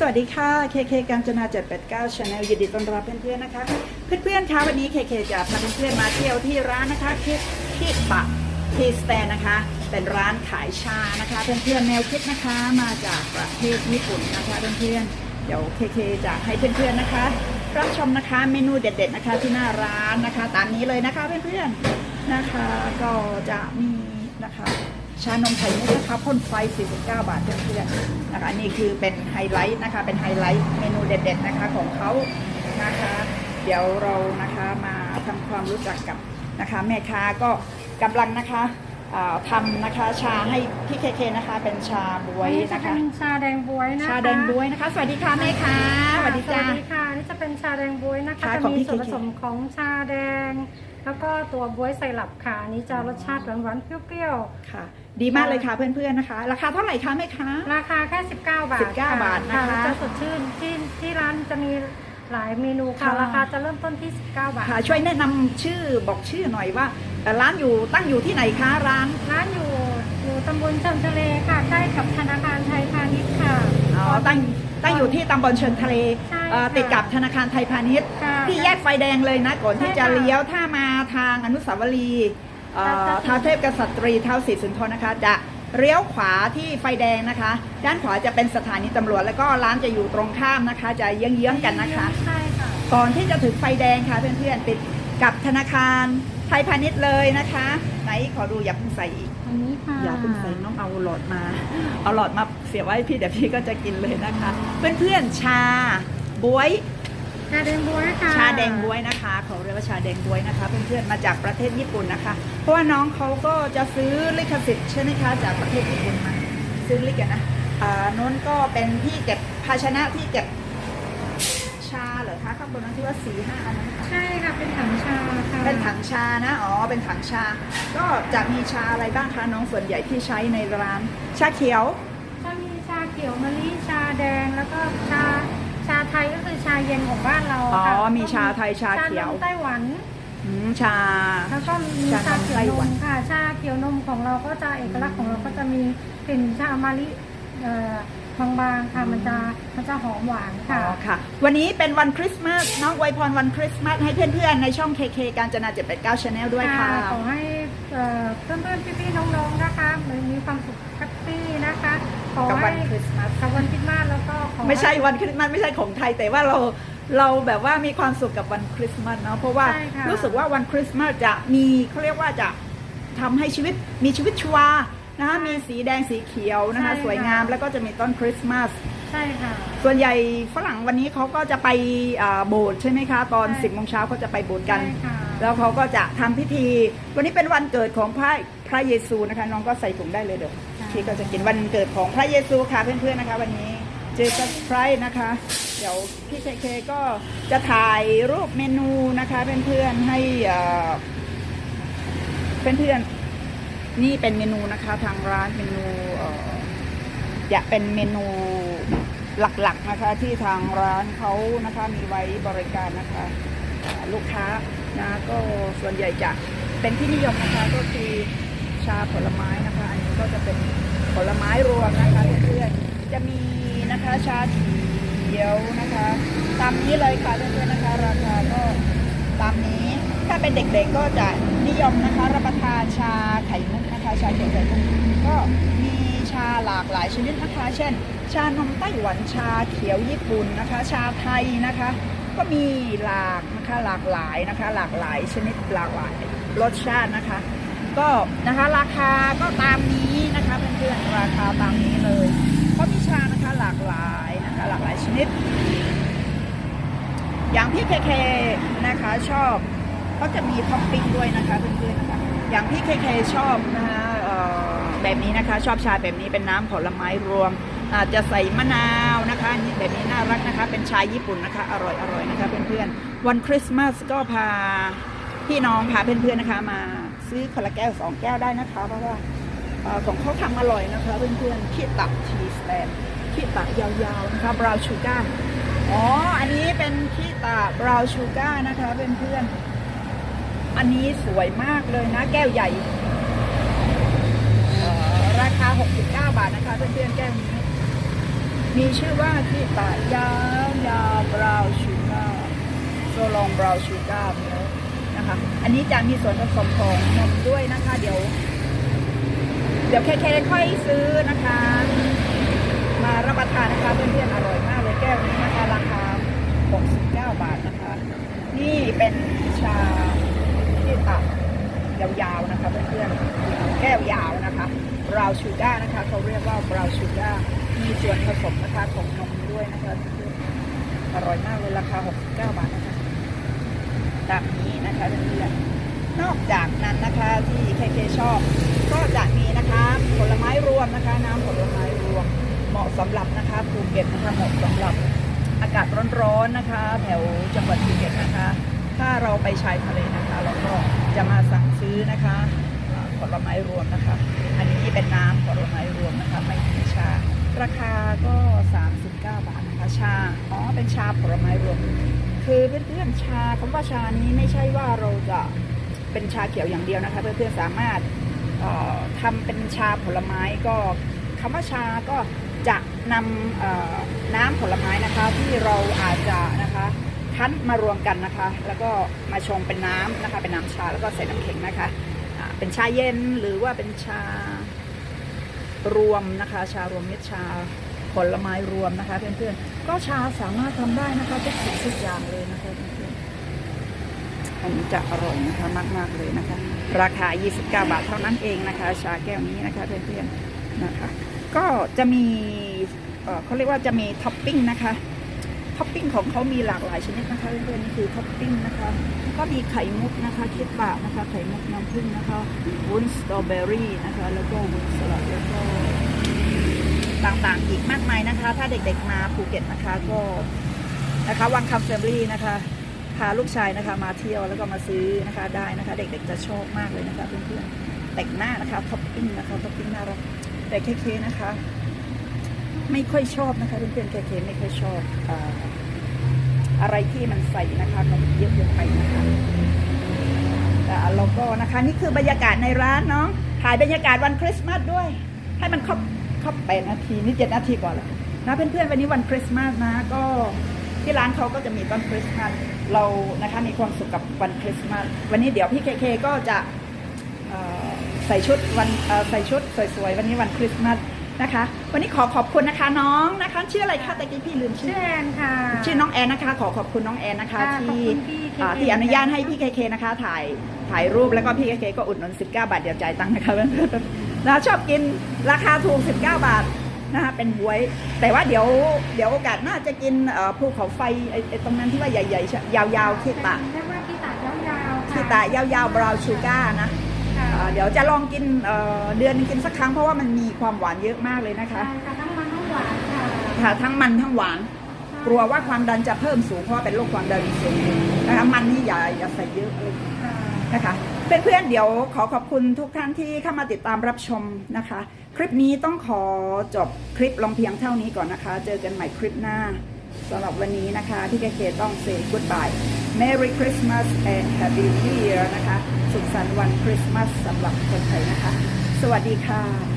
สวัสดีค่ะ KK กาญจนา 789 Channel ยินดีต้อนรับเพื่อนๆนะคะ เพื่อนๆคะวันนี้ KK จะพาเพื่อนๆมาเที่ยวที่ร้านนะคะคิคิบะทีสแตนนะคะ เป็นร้านขายชานะคะเพื่อนๆแนวคิดนะคะมาจากประเทศญี่ปุ่นนะคะเพื่อนๆเดี๋ยว KK จะให้เพื่อนๆนะคะ รับชมนะคะเมนูเด็ด ๆนะคะที่หน้าร้านนะคะ ตามนี้เลยนะคะเพื่อนๆนะคะก็จะมีนะคะ ชานมไข่มุกนะคะพ่นไฟ 49 บาทเพื่อนๆนะคะนี่คือเป็นไฮไลท์นะคะ เป็นไฮไลท์เมนูเด็ด ๆนะคะของเขานะคะ เดี๋ยวเรานะคะมาทำความรู้จักกับนะคะ แม่ค้าก็กำลังนะคะ ทำนะคะชาให้พี่เคเคนะคะ เป็นชาบวยอันนี้จะนะเป็คะ นชาแดงบวยนะคะชาแดงบวยนะคะ สวัสดีค่ะแม่ค้าสวัสดีจ้า สวัสดีค่ะอันนี่จะเป็นชาแดงบวยนะคะ ค่ะจะของมีพี่ส่วนผเคสมของชาแดง แล้วก็ตัวบวยไซรัปค่ะอันนี้จะรสชาติหวานๆเปรี้ยวค่ะ ดีมากเลยค่ะเพื่อนๆนะคะ ราคาเท่าไหร่คะแม่ค้า ๆ ราคาแค่ 19 บาท19บาทนะคะจะสดชื่นที่ที่ร้านจะมีหลายเมนูค่ะ ค่ะ ราคาจะเริ่มต้นที่ 19 บาท ค่ะช่วยแนะนำชื่อบอกชื่อหน่อยว่า เอ่อร้านอยู่ตั้งอยู่ที่ไหนคะร้าน ร้านอยู่อยู่ตำบลเชิงทะเลค่ะใกล้กับธนาคารไทยพาณิชย์ค่ะ อ๋อตั้งตั้งอยู่ที่ตำบลเชิงทะเลใช่เอ่อค่ะติดกับธนาคารไทยพาณิชย์ค่ะที่แยกไฟแดงเลยนะก่อนที่ใช่จะค่ะเลี้ยวถ้ามาทางอนุสาวรีย์เอ่อค่ะ ท้าวเทพกษัตรีท้าวศรีสุนทรนะคะ จะเลี้ยวขวาที่ไฟแดงนะคะ ด้านขวาจะเป็นสถานีตำรวจ แล้วก็ร้านจะอยู่ตรงข้ามนะคะ จะเยื้องๆกันนะคะ ใช่ค่ะ ก่อนที่จะถึงไฟแดงค่ะเพื่อนๆติดกับธนาคาร ไทยพาณิชย์เลยนะคะ ไหนขอดูอย่าเพิ่งใส่อีกอันนี้ค่ะอย่าเพิ่งใส่น้องเอาหลอดมา เอาหลอดมาเสียบไว้ให้พี่เดี๋ยวพี่ก็จะกินเลยนะคะ เพื่อนๆชาบวยชาแดงบวยค่ะชาแดงบวยนะคะเขาเรียกว่าชาแดงบวยนะคะ เพื่อนๆมาจากประเทศญี่ปุ่นนะคะ เพราะว่าน้องเขาก็จะซื้อลิขสิทธิ์ใช่ไหมคะจากประเทศญี่ปุ่นมาซื้อลิขนะอ่าโน้นก็เป็นที่เก็บภาชนะที่เก็บ ชาเหรอคะข้างบนนั้นที่ว่าสี่ห้าอันนั้นค่ะใช่ค่ะเป็นถังชาค่ะเป็นถังชานะอ๋อเป็นถังชา ก็จะมีชาอะไรบ้างคะน้องส่วนใหญ่ที่ใช้ในร้านชาเขียวจะมีชาเขียวมะลิชาแดงแล้วก็ชาชาไทยก็คือชาเย็นของบ้านเราอ๋อค่ะมีชาไทยชาเขียวชานมไต้หวัน อืมชา แล้วก็มีชานมชาเขียวไต้นหวัน มค่ะ ชาเขียวนมของเราก็จะเอกลักษณ์ของเราก็จะมีกลิ่นชามะลิ เอ่อบางๆค่ะมันจะมันจะหอมหวานอ๋ค่ะอค่ะ วันนี้เป็นวันคริสต์มาสน้องอวยพรวันคริสต์มาสให้เพื่อนๆ ในช่อง KK การจนา789 Channel ด้วยค่ะ ขอให้เอ่อเพื่อนๆพี่ๆน้องๆนะคะมีความสุขแฮปปี้นะคะขอกับวัให้นคริสต์มาส กับวันคริสต์มาสแล้วก็ขอให้ ไม่ใช่วันคริสต์มาสไม่ใช่ของไทย แต่ว่าเราเราแบบว่ามีความสุขกับวันคริสต์มาสเนาะเพราะว่าใช่ค่ะรู้สึกว่าวันคริสต์มาสจะมีเขาเรียกว่าจะทำให้ชีวิตมีชีวิตชีวา นะคะมีสีแดงสีเขียวนะคะสวยงามแล้วก็จะมีต้นคริสต์มาส ใช่ค่ะ ส่วนใหญ่ฝรั่งวันนี้เขาก็จะไปอ่าโบสถ์ใช่ไหมคะ ตอน ใช่ 10โมงเช้าเขาจะไปโบสถ์กัน ใช่ค่ะแล้วเขาก็จะทำพิธี วันนี้เป็นวันเกิดของพระพระเยซูนะคะ น้องก็ใส่ถุงได้เลยเดี๋ยวพี่ก็จะกินวันเกิดของพระเยซูค่ะเพื่อนๆนะคะ วันนี้เจสัสไพรส์นะคะ เดี๋ยวพี่เคเคก็จะถ่ายรูปเมนูนะคะเพื่อนๆให้อ่าเพื่อนๆ นี่เป็นเมนูนะคะทางร้านเมนูจะเป็นเมนูหลักๆนะคะที่ทางร้านเขานะคะมีไว้บริการนะคะลูกค้านะก็ส่วนใหญ่จะเป็นที่นิยมนะคะก็คือชาผลไม้นะคะ อันนี้ก็จะเป็นผลไม้รวมนะคะเพื่อนๆจะมีนะคะชาเขียวนะคะตามนี้เลยค่ะเพื่อนๆนะคะ ราคาก็ตามนี้ถ้าเป็นเด็กๆก็จะ นิยมนะคะรับประทานชาไข่มุกนะคะชาเขียวไข่มุกก็มีชาหลากหลายชนิดนะคะ เช่น ชานมไต้หวันชาเขียวญี่ปุ่นนะคะ ชาไทยนะคะ ก็มีหลากนะคะหลากหลายนะคะ หลากหลายชนิดหลากหลายรสชาตินะคะ ก็นะคะราคาก็ตามนี้นะคะเพื่อนๆราคาตามนี้เลยเพราะมีชานะคะหลากหลายนะคะหลากหลายชนิด อย่างพี่เคเคนะคะชอบ ก็จะมีท็อปปิ้งด้วยนะคะเพื่อนๆนะคะอย่างพี่เคเคชอบนะคะแบบนี้นะคะชอบชาแบบนี้เป็นน้ำผลไม้รวมอาจจะใส่มะนาวนะคะนนี้แบบนี้น่ารักนะคะ เป็นชาญี่ปุ่นนะคะ อร่อยอร่อยนะคะเพื่อนๆวันคริสต์มาสก็พาพี่น้องพาเพื่อนๆนะคะ มาซื้อคนละแก้วสองแก้วได้นะคะ เพราะว่าของเขาทำอร่อยนะคะเพื่อนๆขี้ตับชีสแตนขี้ตับยาวๆนะคะบราวชูการ์อ๋ออันนี้เป็นขี้ตาบราวชูการ์นะคะเพื่อนๆ อันนี้สวยมากเลยนะ แก้วใหญ่ ราคา 69 บาทนะคะเพื่อนๆแก้วนี้ มีชื่อว่าที่ตายา ยาบราวชูการ์โซลองบราวชูการ์นะคะ อันนี้จะมีส่วนผสมของนมด้วยนะคะ เดี๋ยว เดี๋ยวแค่ๆค่อยซื้อนะคะ มารับประทานนะคะเพื่อนๆอร่อยมากเลยแก้วนี้นะคะ ราคา 69 บาทนะคะ นี่เป็นชา ที่ตักยาวๆนะคะเพื่อนๆแก้วยาวนะคะบราวชูการ์นะคะเขาเรียกว่าบราวชูการ์มีส่วนผสมนะคะของนมด้วยนะคะเพื่อนๆอร่อยมากเลยราคา 69 บาทนะคะตามนี้นะคะเพื่อนๆนอกจากนั้นนะคะที่เคเคชอบ ก็จะมีนะคะผลไม้รวมนะคะ น้ำผลไม้รวมเหมาะสำหรับนะคะภูเก็ตนะคะเหมาะสำหรับอากาศร้อนๆนะคะ แถวจังหวัดภูเก็ตนะคะ ถ้าเราไปชายทะเลนะคะ ก็จะมาสั่งซื้อนะคะผลไม้รวมนะคะ อันนี้เป็นน้ำผลไม้รวมนะคะไม่มีชา ราคาก็ 39 บาทนะคะชาอ๋อเป็นชาผลไม้รวม คือเพื่อนๆชาคำว่าชานี้ไม่ใช่ว่าเราจะเป็นชาเขียวอย่างเดียวนะคะ เพื่อนๆสามารถเอ่อทำเป็นชาผลไม้ก็คำว่าชาก็จะนำน้ำผลไม้นะคะที่เราอาจจะนะคะ คั้นมารวมกันนะคะ แล้วก็มาชงเป็นน้ำนะคะ เป็นน้ำชาแล้วก็ใส่น้ำแข็งนะคะอ่าเป็นชาเย็นหรือว่าเป็นชารวมนะคะ ชารวมเม็ดชาผลไม้รวมนะคะ เพื่อนๆก็ชาสามารถทำได้นะคะทุกสิ่งทุกอย่างเลยนะคะเพื่อนๆอันนี้จะอร่อยนะคะมากๆเลยนะคะ ราคา 29 บาทเท่านั้นเองนะคะ ชาแก้วนี้นะคะเพื่อนๆนะคะ ก็จะมีเขาเรียกว่าจะมีท็อปปิ้งนะคะ ท็อปปิ้งของเขามีหลากหลายชนิดนะคะเพื่อนๆนี่คือท็อปปิ้งนะคะ ก็มีไข่มุกนะคะคิดบะนะคะ ไข่มุกน้ำผึ้งนะคะวุ้นสตรอเบอรี่นะคะ แล้วก็วุ้นสลัดแล้วก็ต่างๆอีกมากมายนะคะ ถ้าเด็กๆมาภูเก็ตนะคะก็นะคะวังคำเฟมลี่นะคะพาลูกชายนะคะมาเที่ยวแล้วก็มาซื้อนะคะได้นะคะ เด็กๆจะชอบมากเลยนะคะเพื่อนๆแต่งหน้านะคะท็อปปิ้งนะคะท็อปปิ้งน่ารักแต่เคเคนะคะ ไม่ค่อยชอบนะคะเพื่อนๆเคเคไม่ค่อยชอบออะไรที่มันใส่นะคะมันเยอะเกินไปนะคะแต่เราก็นะคะนี่คือบรรยากาศในร้านเนาะถ่ายบรรยากาศวันคริสต์มาสด้วย ให้มันครบครบแปดนาทีนี่เจ็ดนาทีก่อนเลยนะเพื่อนๆวันนี้วันคริสต์มาสนะก็ที่ร้านเขาก็จะมีต้นคริสต์มาสเรานะคะมีความสุขกับวันคริสต์มาสวันนี้เดี๋ยวพี่เคเคก็จะใส่ชุดวันใส่ชุดสวยๆวันนี้วันคริสต์มาส นะคะ วันนี้ขอขอบคุณนะคะน้องนะคะชื่ออะไรคะตะกี้พี่ลืมชื่ชื่ออ แอนค่ะ ชื่อน้องแอนนะคะ ขอขอบคุณน้องแอนนะคะค่ะขอบที่คุณพี่ KK อ่าที่อนุญาตให้พี่เคเคนะคะถ่ายถ่ายรูปแล้วก็พี่เคเคก็อุดหนุน19 บาทเดี๋ยวจ่ายตังค์นะคะนะชอบกินราคาถูก 19 บาทนะคะเป็นบวย แต่ว่าเดี๋ยวเดี๋ยวโอกาสหน่าจะกินเอ่อภูเขาไฟไอ้ไอ้ตรงนั้นที่ว่าใหญ่ๆใช่ยาวๆขี้ตะเรียกว่าขี้ตายาวๆค่ะขี้ตะยาวๆบราวน์ชูการ์นะค่ะ เอ่อเดี๋ยวจะลองกินเอ่อเดือนหนึงกินสักครั้งเพราะว่ามันมีความหวานเยอะมากเลยนะคะใช่ค่ะทั้งมันทั้งหวานค่ะค่ะทั้งมันทั้งหวาน กลัวว่าความดันจะเพิ่มสูงเพราะว่าเป็นโรคความดันสูงนะคะมันนี่อย่าอย่าใส่เยอะอะไรอย่างเงี้ยค่ะนะคะเพื่อนๆเดี๋ยวขอขอบคุณทุกท่านที่เข้ามาติดตามรับชมนะคะ คลิปนี้ต้องขอจบคลิปลงเพียงเท่านี้ก่อนนะคะ เจอกันใหม่คลิปหน้าสำหรับวันนี้นะคะ พี่เคเคต้อง say goodbye Merry Christmas and Happy New Year นะคะ สุขสันต์วันคริสต์มาสสำหรับคนไทยนะคะ สวัสดีค่ะ